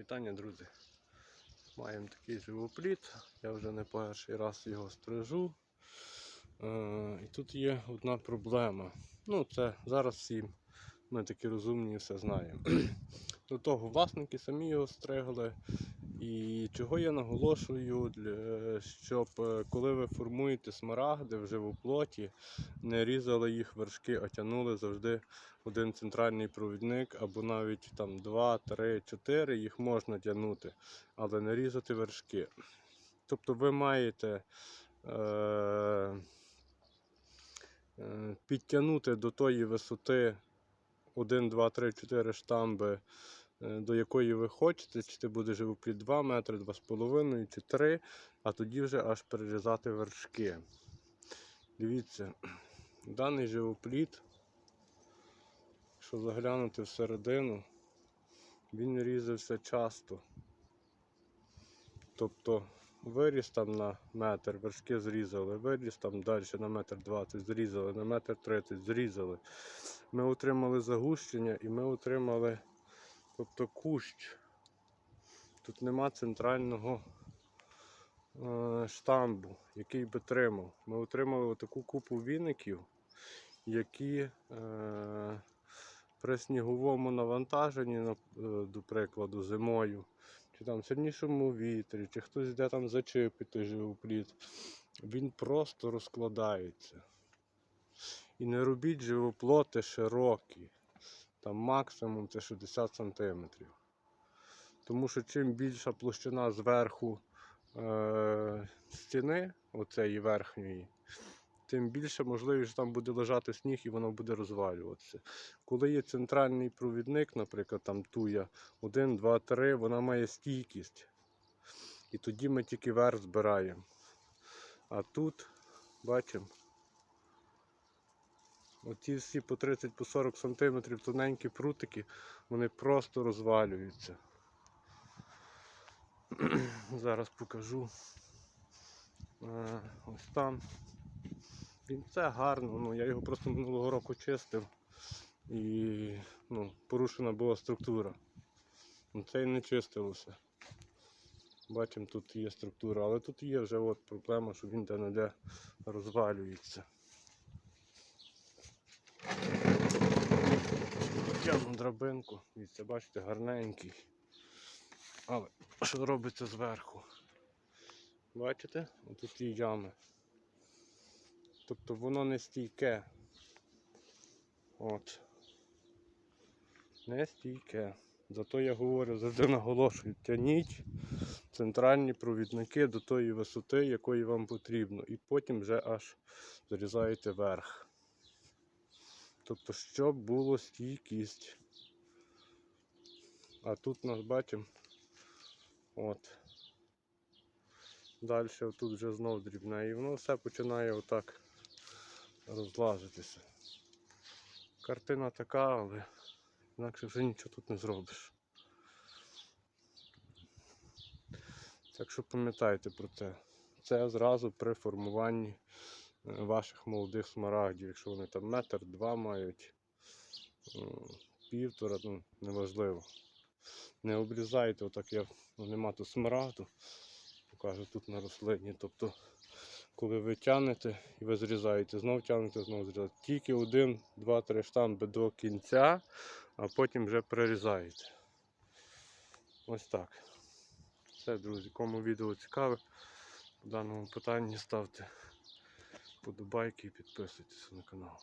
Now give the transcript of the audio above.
Вітання, друзі. Маємо такий живопліт. Я вже не перший раз його стрижу. Е, і тут є одна проблема. Ну, це зараз всі ми такі розумні і все знаємо. До того власники самі його стригли. І чого я наголошую, щоб е, коли ви формуєте смарагди в живоплоті, не різали їх вершки, а тягнули завжди один центральний провідник, або навіть там 2, 3, 4 їх можна тягнути, але не різати вершки. Тобто ви маєте е, е, підтягнути до тої висоти 1, 2, 3, 4 штамби, до якої ви хочете, чи це буде живопліт 2 метри, 2,5 чи 3, а тоді вже аж перерізати вершки. Дивіться, даний живопліт, якщо заглянути всередину, він різався часто. Тобто виріс там на метр, вершки зрізали, виріс там далі на метр 20 зрізали, на метр 30 зрізали. Ми отримали загущення і ми отримали тобто, кущ. Тут нема центрального е, штамбу, який би тримав. Ми отримали таку купу віників, які е, при сніговому навантаженні, е, до прикладу, зимою, чи там сильнішому вітрі, чи хтось йде там зачепить той живопліт, він просто розкладається. І не робіть живоплоти широкі. Там максимум це 60 см. Тому що чим більша площина зверху е, стіни, оцеї верхньої, тим більше можливість, що там буде лежати сніг і воно буде розвалюватися. Коли є центральний провідник, наприклад, там туя 1, 2, 3, вона має стійкість. І тоді ми тільки верх збираємо. А тут, бачимо, оці всі по 30 по 40 см тоненькі прутики, вони просто розвалюються. Зараз покажу. Е, Ось там. Він це гарно, ну я його просто минулого року чистив і ну, порушена була структура. Ну, Це і не чистилося. Бачимо, тут є структура, але тут є вже от проблема, що він де-не-де розвалюється. Тягну драбинку, дивіться, бачите, гарненький. Але що робиться зверху? Бачите? Тут є ями. Тобто воно не стійке. От. Не стійке. Зато я говорю, завжди наголошую, тяніть центральні провідники до тої висоти, якої вам потрібно. І потім вже аж зарізаєте верх. Тобто, щоб було стійкість. А тут нас бачимо. От. Далі тут вже знов дрібне. І воно все починає отак розлазитися. Картина така, але інакше вже нічого тут не зробиш. Так що пам'ятайте про це. Це зразу при формуванні ваших молодих смарагдів, якщо вони там метр два мають, півтора, ну неважливо. Не обрізайте, отак я ну, нема тут смарагду, покажу тут на рослині. Тобто, коли ви тягнете і ви зрізаєте, знов тягнете, знов зрізаєте. Тільки один, два, три штамби до кінця, а потім вже прирізаєте. Ось так. Все, друзі, кому відео цікаве, по даному питанні ставте подобайки і підписуйтесь на канал.